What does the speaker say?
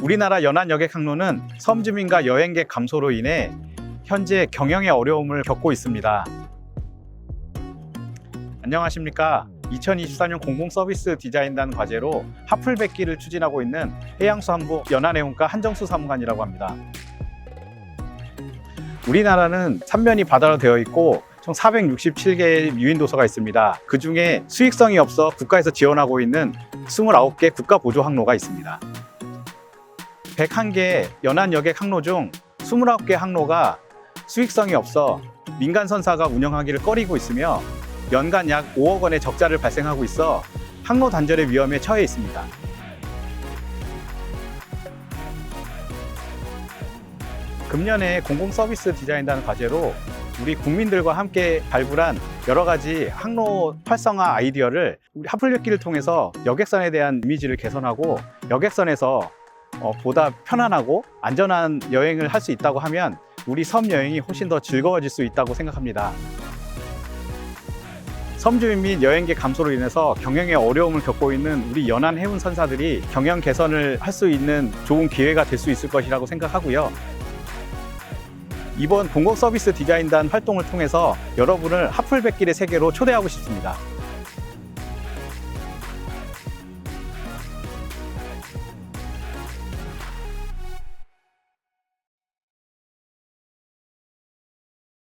우리나라 연안 여객 항로는 섬 주민과 여행객 감소로 인해 현재 경영의 어려움을 겪고 있습니다. 안녕하십니까. 2024년 공공서비스 디자인단 과제로 하플백기를 추진하고 있는 해양수산부 연안해운과 한정수 사무관이라고 합니다. 우리나라는 삼면이 바다로 되어 있고 총 467개의 유인도서가 있습니다. 그 중에 수익성이 없어 국가에서 지원하고 있는 29개 국가 보조 항로가 있습니다. 101개 연안 여객 항로 중 29개 항로가 수익성이 없어 민간 선사가 운영하기를 꺼리고 있으며 연간 약 5억 원의 적자를 발생하고 있어 항로 단절의 위험에 처해 있습니다. 금년에 공공서비스 디자인단 과제로 우리 국민들과 함께 발굴한 여러 가지 항로 활성화 아이디어를 우리 하플리기를 통해서 여객선에 대한 이미지를 개선하고 여객선에서 어, 보다 편안하고 안전한 여행을 할 수 있다고 하면 우리 섬 여행이 훨씬 더 즐거워질 수 있다고 생각합니다. 섬주민 및 여행객 감소로 인해서 경영에 어려움을 겪고 있는 우리 연안 해운 선사들이 경영 개선을 할 수 있는 좋은 기회가 될 수 있을 것이라고 생각하고요. 이번 공공 서비스 디자인단 활동을 통해서 여러분을 하플백길의 세계로 초대하고 싶습니다.